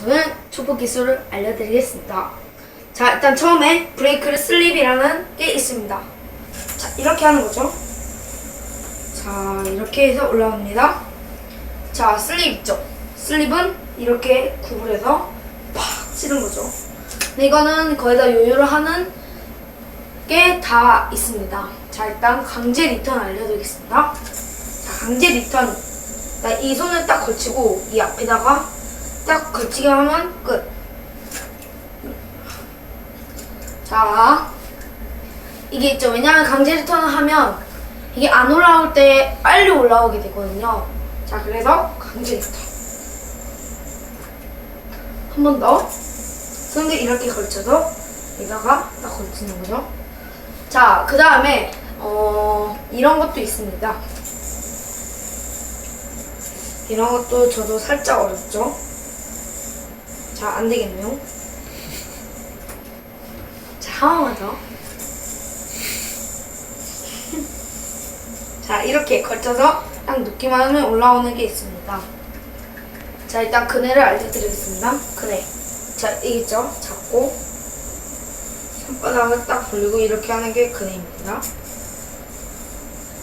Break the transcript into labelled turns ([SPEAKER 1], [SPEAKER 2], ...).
[SPEAKER 1] 저는 초보 기술을 알려드리겠습니다. 자, 일단 처음에 브레이크를 슬립이라는 게 있습니다. 자, 이렇게 하는 거죠. 자, 이렇게 해서 올라옵니다. 자, 슬립 있죠? 슬립은 이렇게 구부려서 팍 치는 거죠. 근데 이거는 거의 다 요요를 하는 게 다 있습니다. 자, 일단 강제 리턴 알려드리겠습니다. 자, 강제 리턴. 자, 이 손을 딱 걸치고 이 앞에다가 딱 걸치게 하면 끝. 자, 이게 있죠. 왜냐하면 강제 리턴을 하면 이게 안 올라올 때 빨리 올라오게 되거든요. 자, 그래서 강제 리턴. 한 번 더. 손을 이렇게 걸쳐서 여기다가 딱 걸치는 거죠. 자, 그 다음에, 어, 이런 것도 있습니다. 이런 것도 저도 살짝 어렵죠? 자, 안 되겠네요. 자, 더. 자, 이렇게 걸쳐서 딱 놓기만 하면 올라오는 게 있습니다. 자, 일단 그네를 알려드리겠습니다. 그네. 자, 이게 있죠? 잡고, 손바닥을 딱 돌리고 이렇게 하는 게 그네입니다.